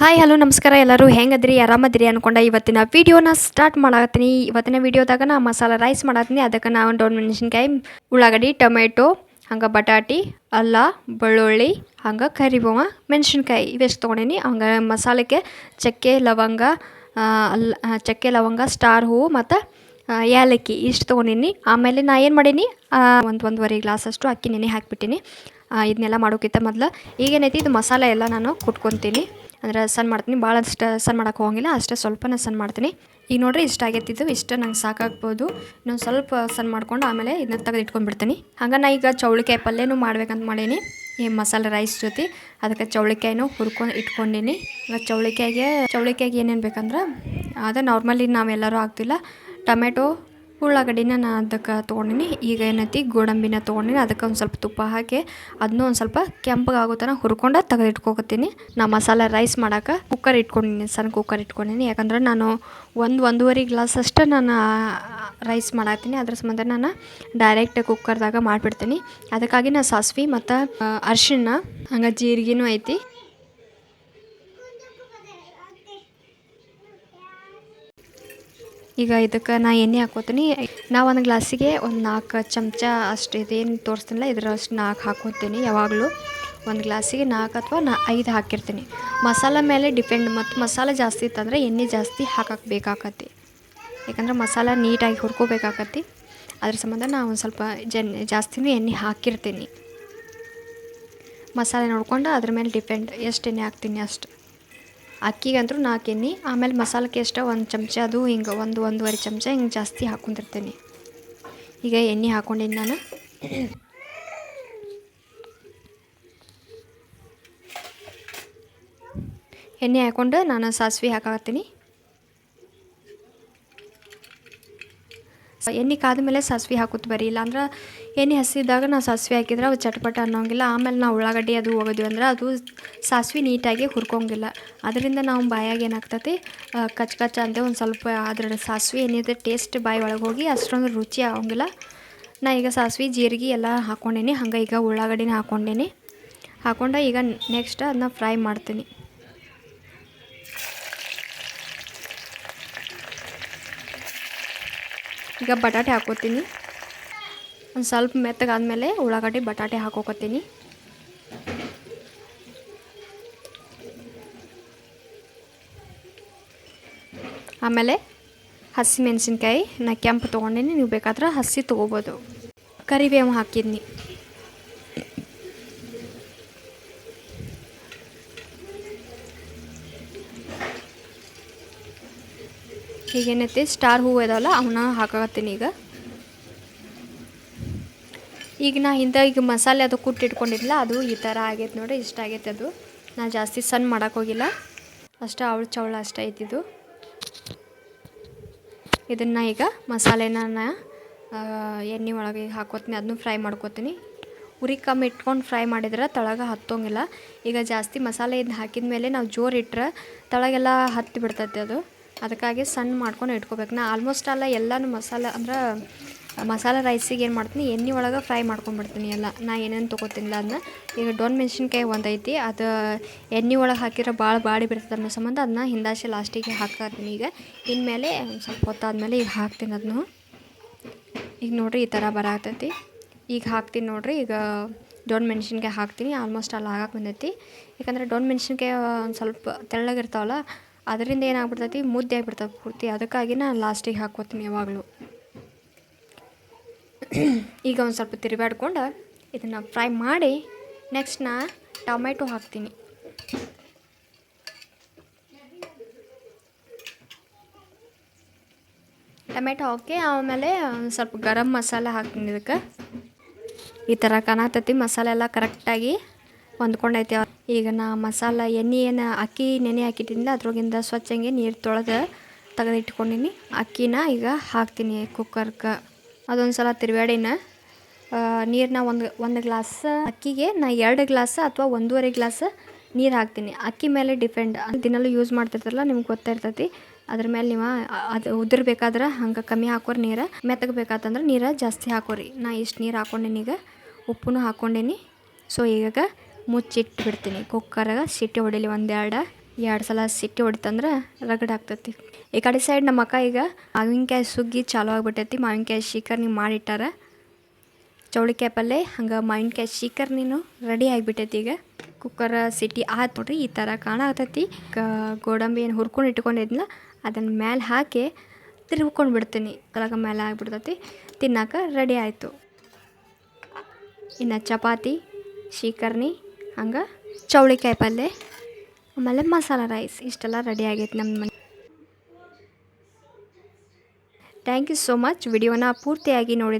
Hi hello ನಮಸ್ಕಾರ ಎಲ್ಲರೂ. ಹೆಂಗದ್ರಿ? ಆರಾಮದ್ರಿ ಅನ್ಕೊಂಡ ಇವತ್ತಿನ ವೀಡಿಯೋನ ಸ್ಟಾರ್ಟ್ ಮಾಡತ್ತೀನಿ ಇವತ್ತಿನ ವಿಡಿಯೋದಾಗ ನಾ ಮಸಾಲ ರೈಸ್ ಮಾಡತ್ತೀನಿ ಅದಕ್ಕೆ ನಾ ಒಂದು ಮೆಣಸಿನ್ಕಾಯಿ, ಉಳ್ಳಾಗಡ್ಡಿ, ಟೊಮೆಟೊ, ಹಂಗೆ ಬಟಾಟಿ, ಅಲ್ಲ, ಬೆಳ್ಳುಳ್ಳಿ, ಹಂಗೆ ಕರಿಬೇವ, ಮೆಣಸಿನ್ಕಾಯಿ ಇವೆಷ್ಟು ತೊಗೊಂಡೀನಿ. ಹಂಗೆ ಮಸಾಲೆಗೆ ಚಕ್ಕೆ, ಲವಂಗ ಅಲ್ಲ ಚಕ್ಕೆ, ಲವಂಗ, ಸ್ಟಾರ್ ಹೂವು ಮತ್ತು ಏಲಕ್ಕಿ ಇಷ್ಟು ತೊಗೊಂಡೀನಿ. ಆಮೇಲೆ ನಾ ಏನು ಮಾಡೀನಿ? ಒಂದು ಒಂದೂವರೆ ಗ್ಲಾಸಷ್ಟು ಅಕ್ಕಿ ನೆನೆ ಹಾಕಿಬಿಟ್ಟಿನಿ. ಇದನ್ನೆಲ್ಲ ಮಾಡೋಕ್ಕಿಂತ ಮೊದಲು ಈಗೇನೈತಿ ಇದು ಮಸಾಲೆ ಎಲ್ಲ ನಾನು ಕುಟ್ಕೊತೀನಿ. ಅಂದ್ರೆ ಸಣ್ಣ ಮಾಡ್ತೀನಿ. ಭಾಳ ಅಷ್ಟು ಸಣ್ಣ ಮಾಡೋಕೆ ಹೋಗಂಗಿಲ್ಲ. ಅಷ್ಟೇ ಸ್ವಲ್ಪನೇ ಸಣ್ಣ ಮಾಡ್ತೀನಿ. ಈಗ ನೋಡ್ರಿ ಇಷ್ಟ ಆಗೈತಿದ್ದು ಇಷ್ಟು, ನಂಗೆ ಸಾಕಾಗ್ಬೋದು. ಇನ್ನೊಂದು ಸ್ವಲ್ಪ ಸಣ್ಣ ಮಾಡ್ಕೊಂಡು ಆಮೇಲೆ ಇದನ್ನ ತೆಗೆದು ಇಟ್ಕೊಂಡ್ಬಿಡ್ತೀನಿ. ಹಂಗೆ ನಾ ಈಗ ಚೌಳಿಕಾಯಿ ಪಲ್ಯನೂ ಮಾಡ್ಬೇಕಂತ ಮಾಡೀನಿ. ಈ ಮಸಾಲೆ ರೈಸ್ ಜೊತೆ. ಅದಕ್ಕೆ ಚೌಳಿಕಾಯಿನೂ ಹುರ್ಕೊಂಡು ಇಟ್ಕೊಂಡೀನಿ. ಈಗ ಚೌಳಿಕಾಯಿಗೆ ಚೌಳಿಕಾಯಿಗೆ ಏನೇನು ಬೇಕಂದ್ರೆ, ಅದೇ ನಾರ್ಮಲಿ ನಾವೆಲ್ಲರೂ ಆಗ್ತಿಲ್ಲ ಟೊಮೆಟೊ ಉಳ್ಳಾಗಡ್ಡಿನ ನಾನು ಅದಕ್ಕೆ ತೊಗೊಂಡಿನಿ. ಈಗ ಏನೈತಿ? ಗೋಡಂಬಿನ ತೊಗೊಂಡಿನಿ. ಅದಕ್ಕೆ ಒಂದು ಸ್ವಲ್ಪ ತುಪ್ಪ ಹಾಕಿ ಅದನ್ನೂ ಒಂದು ಸ್ವಲ್ಪ ಕೆಂಪಗಾಗೋ ತನಕ ಹುರ್ಕೊಂಡು ತೆಗೆದು ಇಟ್ಕೊತೀನಿ ನಾ ಮಸಾಲೆ ರೈಸ್ ಮಾಡೋಕೆ ಕುಕ್ಕರ್ ಇಟ್ಕೊಂಡಿನಿ, ಸಣ್ಣ ಕುಕ್ಕರ್ ಇಟ್ಕೊಂಡಿನಿ. ಯಾಕಂದ್ರೆ ನಾನು ಒಂದು ಒಂದೂವರೆ ಗ್ಲಾಸ್ ಅಷ್ಟು ನಾನು ರೈಸ್ ಮಾಡತ್ತೀನಿ ಅದ್ರ ಸಂಬಂಧ ನಾನು ಡೈರೆಕ್ಟ್ ಕುಕ್ಕರ್ದಾಗ ಮಾಡಿಬಿಡ್ತೀನಿ. ಅದಕ್ಕಾಗಿ ನಾನು ಸಾಸ್ವೆ ಮತ್ತು ಅರಿಶಿಣ, ಹಂಗೆ ಜೀರಿಗೆನೂ ಐತಿ. ಈಗ ಇದಕ್ಕೆ ನಾ ಎಣ್ಣೆ ಹಾಕೋತೀನಿ. ನಾ ಒಂದು ಗ್ಲಾಸಿಗೆ ಒಂದು ನಾಲ್ಕು ಚಮಚ ಅಷ್ಟು ಇದೇನು ತೋರಿಸ್ತೀನಲ್ಲ ಇದರಷ್ಟು ನಾಲ್ಕು ಹಾಕೋತೀನಿ ಯಾವಾಗಲೂ. ಒಂದು ಗ್ಲಾಸಿಗೆ ನಾಲ್ಕು ಅಥವಾ ನಾ ಐದು ಹಾಕಿರ್ತೀನಿ. ಮಸಾಲ ಮೇಲೆ ಡಿಪೆಂಡ್, ಮತ್ತು ಮಸಾಲೆ ಜಾಸ್ತಿ ಇತ್ತಂದ್ರೆ ಎಣ್ಣೆ ಜಾಸ್ತಿ ಹಾಕಕ್ಕೆ ಬೇಕಾಕತಿ ಯಾಕಂದ್ರೆ ಮಸಾಲ ನೀಟಾಗಿ ಹುರ್ಕೋಬೇಕಾಕತಿ ಅದ್ರ ಸಂಬಂಧ ನಾ ಒಂದು ಸ್ವಲ್ಪ ಜನ್, ಜಾಸ್ತಿನೂ ಎಣ್ಣೆ ಹಾಕಿರ್ತೀನಿ. ಮಸಾಲೆ ನೋಡ್ಕೊಂಡು ಅದ್ರ ಮೇಲೆ ಡಿಪೆಂಡ್, ಎಷ್ಟು ಎಣ್ಣೆ ಹಾಕ್ತೀನಿ ಅಷ್ಟು. ಅಕ್ಕಿಗಂತೂ ನಾಲ್ಕು ಎಣ್ಣೆ, ಆಮೇಲೆ ಮಸಾಲಕ್ಕೆ ಎಷ್ಟು ಒಂದು ಚಮಚ, ಅದು ಹಿಂಗೆ ಒಂದು ಒಂದೂವರೆ ಚಮಚ ಹಿಂಗೆ ಜಾಸ್ತಿ ಹಾಕೊಂಡಿರ್ತೀನಿ. ಈಗ ಎಣ್ಣೆ ಹಾಕ್ಕೊಂಡಿನಿ ನಾನು. ಎಣ್ಣೆ ಹಾಕ್ಕೊಂಡು ನಾನು ಸಾಸಿವೆ ಹಾಕಾಕತ್ತೀನಿ. ಎಣ್ಣೆ ಕಾದ ಮೇಲೆ ಸಾಸಿವೆ ಹಾಕುತ್ತೆ ಬರೀ ಇಲ್ಲಾಂದ್ರೆ ಎಣ್ಣೆ ಹಸಿದಾಗ ನಾವು ಸಾಸಿವೆ ಹಾಕಿದ್ರೆ ಅವು ಚಟಪಟ ಅನ್ನೋಂಗಿಲ್ಲ. ಆಮೇಲೆ ನಾವು ಉಳ್ಳಾಗಡ್ಡಿ ಅದು ಹೋಗೋದ್ವಿ ಅಂದ್ರೆ ಅದು ಸಾಸಿವೆ ನೀಟಾಗಿ ಹುರ್ಕೊಂಗಿಲ್ಲ. ಅದರಿಂದ ನಾವು ಬಾಯಾಗ ಏನಾಗ್ತೈತಿ? ಕಚ್ಚ ಕಚ್ ಕಚ್ ಅಂತ ಒಂದು ಸ್ವಲ್ಪ ಅದರ ಸಾಸಿವೆ ಏನಿದೆ ಟೇಸ್ಟ್ ಬಾಯಿ ಒಳಗೆ ಹೋಗಿ ಅಷ್ಟೊಂದು ರುಚಿ ಆಗೋಂಗಿಲ್ಲ. ನಾ ಈಗ ಸಾಸಿವೆ, ಜೀರಿಗೆ ಎಲ್ಲ ಹಾಕ್ಕೊಂಡೇನಿ ಹಂಗೆ ಈಗ ಉಳ್ಳಾಗಡ್ಡಿನ ಹಾಕ್ಕೊಂಡೇನಿ ಹಾಕ್ಕೊಂಡು ಈಗ ನೆಕ್ಸ್ಟ್ ಅದನ್ನ ಫ್ರೈ ಮಾಡ್ತೀನಿ. ಈಗ ಬಟಾಟೆ ಹಾಕೋತೀನಿ. ಒಂದು ಸ್ವಲ್ಪ ಮೆತ್ತಗಾದ್ಮೇಲೆ ಉಳ್ಳಾಗಡ್ಡಿ, ಬಟಾಟೆ ಹಾಕೋಕತ್ತೀನಿ. ಆಮೇಲೆ ಹಸಿ ಮೆಣಸಿನ್ಕಾಯಿ ನಾ ಕೆಂಪು ತೊಗೊಂಡಿನಿ, ನೀವು ಬೇಕಾದ್ರೆ ಹಸಿ ತೊಗೋಬೋದು. ಕರಿಬೇವು ಹಾಕಿದ್ನಿ. ಈಗೇನೈತಿ ಸ್ಟಾರ್ ಹೂವು ಇದಾವಲ್ಲ ಅವನ್ನ ಹಾಕತ್ತೀನಿ ಈಗ. ಈಗ ನಾ ಹಿಂದೆ ಈಗ ಮಸಾಲೆ ಅದು ಕುಟ್ಟಿಟ್ಕೊಂಡಿದ್ಲ ಅದು ಈ ಥರ ಆಗೈತೆ ನೋಡಿ ಇಷ್ಟ ಆಗೈತೆ ಅದು. ನಾ ಜಾಸ್ತಿ ಸಣ್ಣ ಮಾಡೋಕೆ ಹೋಗಿಲ್ಲ. ಅಷ್ಟೇ ಅವಳು ಚವಳ ಅಷ್ಟೇ ಐತಿದು ಇದನ್ನು ಈಗ ಮಸಾಲೆನ ನಾ, ಎಣ್ಣೆ ಒಳಗೆ ಹಾಕೋತೀನಿ ಅದನ್ನು ಫ್ರೈ ಮಾಡ್ಕೋತೀನಿ. ಉರಿ ಕಮ್ಮಿ ಇಟ್ಕೊಂಡು ಫ್ರೈ ಮಾಡಿದ್ರೆ ತಳಗ ಹತ್ತೋಂಗಿಲ್ಲ. ಈಗ ಜಾಸ್ತಿ ಮಸಾಲೆ ಇದು ಹಾಕಿದ ಮೇಲೆ ನಾವು ಜೋರು ಇಟ್ಟರೆ ತಳಗೆಲ್ಲ ಹತ್ತಿ ಬಿಡ್ತೈತೆ ಅದು. ಅದಕ್ಕಾಗಿ ಸಣ್ಣ ಮಾಡ್ಕೊಂಡು ಇಟ್ಕೋಬೇಕು. ನಾ ಆಲ್ಮೋಸ್ಟ್ ಅಲ್ಲ ಎಲ್ಲನೂ ಮಸಾಲೆ ಅಂದ್ರೆ ಮಸಾಲೆ ರೈಸಿಗೆ ಏನು ಮಾಡ್ತೀನಿ, ಎಣ್ಣೆ ಒಳಗೆ ಫ್ರೈ ಮಾಡ್ಕೊಂಡ್ಬಿಡ್ತೀನಿ ಎಲ್ಲ. ನಾ ಏನೇನು ತೊಗೋತಿನಿಲ್ಲ ಅದನ್ನ ಈಗ ಡೊನ್ ಮೆಣಸಿನ್ಕಾಯಿ ಒಂದೈತಿ ಅದು ಎಣ್ಣೆ ಒಳಗೆ ಹಾಕಿರೋ ಭಾಳ ಬಾಡಿ ಬಿಡ್ತದೆ ಅನ್ನೋ ಸಂಬಂಧ ಅದನ್ನ ಹಿಂದಾಶೆ ಲಾಸ್ಟಿಗೆ ಹಾಕ್ತೀನಿ ಈಗ. ಇನ್ಮೇಲೆ ಸ್ವಲ್ಪ ಹೊತ್ತಾದ್ಮೇಲೆ ಈಗ ಹಾಕ್ತೀನಿ ಅದನ್ನು ಈಗ ನೋಡಿರಿ ಈ ಥರ ಬರಾಕ್ತೈತಿ ಈಗ ಹಾಕ್ತೀನಿ ನೋಡಿರಿ, ಈಗ ಡೊಣ್ ಮೆಣಸಿನ್ಕಾಯಿ ಹಾಕ್ತೀನಿ ಆಲ್ಮೋಸ್ಟ್ ಅಲ್ಲಿ ಹಾಕಕ್ಕೆ ಬಂದೈತಿ. ಯಾಕಂದ್ರೆ ಡೊಣ್ ಮೆಣಸಿನ್ಕಾಯಿ ಒಂದು ಸ್ವಲ್ಪ ತೆಳ್ಳಗಿರ್ತಾವಲ್ಲ ಅದರಿಂದ ಏನಾಗ್ಬಿಡ್ತೈತಿ? ಮುದ್ದೆ ಆಗಿಬಿಡ್ತದೆ ಪೂರ್ತಿ. ಅದಕ್ಕಾಗಿ ನಾನು ಲಾಸ್ಟಿಗೆ ಹಾಕೋತೀನಿ ಯಾವಾಗಲೂ. ಈಗ ಒಂದು ಸ್ವಲ್ಪ ತಿರುಗಾಡ್ಕೊಂಡು ಇದನ್ನು ಫ್ರೈ ಮಾಡಿ ನೆಕ್ಸ್ಟ್ ನಾ ಟೊಮೆಟೊ ಹಾಕ್ತೀನಿ. ಟೊಮೆಟೊ ಹಾಕಿ ಆಮೇಲೆ ಒಂದು ಸ್ವಲ್ಪ ಗರಂ ಮಸಾಲೆ ಹಾಕ್ತೀನಿ ಇದಕ್ಕೆ. ಈ ಥರ ಕಾಣತೈತಿ ಮಸಾಲೆ ಎಲ್ಲ ಕರೆಕ್ಟಾಗಿ ಹೊಂದ್ಕೊಂಡೈತಿ. ಈಗ ನಾ ಮಸಾಲ ಎಣ್ಣೆ ಏನು ಅಕ್ಕಿ ನೆನೆ ಹಾಕಿಟ್ಟಿನಿಲ್ಲ ಅದ್ರೊಳಗಿಂದ ಸ್ವಚ್ಛಂಗೆ ನೀರು ತೊಳೆದು ತೆಗೆದಿಟ್ಕೊಂಡಿನಿ. ಅಕ್ಕಿನ ಈಗ ಹಾಕ್ತೀನಿ ಕುಕ್ಕರ್ಗೆ. ಅದೊಂದು ಸಲ ತಿರುವಾಡಿನ ನೀರನ್ನ ಒಂದು ಒಂದು ಗ್ಲಾಸ್, ಅಕ್ಕಿಗೆ ನಾ ಎರಡು ಗ್ಲಾಸ್ ಅಥವಾ ಒಂದೂವರೆ ಗ್ಲಾಸ್ ನೀರು ಹಾಕ್ತೀನಿ. ಅಕ್ಕಿ ಮೇಲೆ ಡಿಪೆಂಡ್. ದಿನಲ್ಲೂ ಯೂಸ್ ಮಾಡ್ತಿರ್ತಾರಲ್ಲ, ನಿಮ್ಗೆ ಗೊತ್ತಿರ್ತೈತಿ. ಅದ್ರ ಮೇಲೆ ನೀವು ಅದು ಉದುರ್ಬೇಕಾದ್ರೆ ಹಂಗೆ ಕಮ್ಮಿ ಹಾಕೋರಿ ನೀರು, ಮೆತ್ತಗಬೇಕಾತಂದ್ರೆ ನೀರು ಜಾಸ್ತಿ ಹಾಕೋರಿ. ನಾ ಇಷ್ಟು ನೀರು ಹಾಕ್ಕೊಂಡೇನಿ ಈಗ ಉಪ್ಪು ಹಾಕ್ಕೊಂಡೇನಿ ಸೊ ಈಗ ಮುಚ್ಚಿಟ್ಟು ಬಿಡ್ತೀನಿ ಕುಕ್ಕರಾಗ ಸಿಟಿ ಹೊಡಿಲಿ ಒಂದೆರಡು, ಎರಡು ಸಲ ಸಿಟ್ಟಿ ಹೊಡಿತಂದ್ರೆ ರಗಡ್ ಆಗ್ತೈತಿ. ಈ ಕಡೆ ಸೈಡ್ ನಮ್ಮ ಅಕ್ಕ ಈಗ ಮಾವಿನಕಾಯಿ ಸುಗ್ಗಿ ಚಾಲೂ ಆಗ್ಬಿಟ್ಟೈತಿ. ಮಾವಿನಕಾಯಿ ಶೀಕರ್ಣಿ ಮಾಡಿಟ್ಟಾರ. ಚೌಳಿಕಾಯಿ ಪಲ್ಲೆ, ಹಂಗೆ ಮಾವಿನಕಾಯಿ ಶೀಕರ್ಣಿನೂ ರೆಡಿ ಆಗಿಬಿಟ್ಟೈತಿ ಈಗ. ಕುಕ್ಕರ್ ಸಿಟಿ ಆಯ್ತು ನೋಡ್ರಿ, ಈ ಥರ ಕಾಣಾಗ್ತೈತಿ. ಗೋಡಂಬಿ ಏನು ಹುರ್ಕೊಂಡು ಇಟ್ಕೊಂಡಿದ್ನಲ್ಲ ಅದನ್ನು ಮೇಲೆ ಹಾಕಿ ತಿರುಗ್ಕೊಂಡು ಬಿಡ್ತೀನಿ. ಕಲಗ ಮೇಲೆ ಆಗಿಬಿಡ್ತೈತಿ. ತಿನ್ನಕ್ಕೆ ರೆಡಿ ಆಯಿತು. ಇನ್ನು ಚಪಾತಿ ಶೀಕರ್ಣಿ ಹಂಗೆ? ಚೌಳಿಕಾಯಿ ಪಲ್ಯ ಆಮೇಲೆ ಮಸಾಲ ರೈಸ್, ಇಷ್ಟೆಲ್ಲ ರೆಡಿ ಆಗೈತೆ ನಮ್ಮ ಮನೆ. ಥ್ಯಾಂಕ್ ಯು ಸೋ ಮಚ್ ವಿಡಿಯೋನ ಪೂರ್ತಿಯಾಗಿ ನೋಡಿದ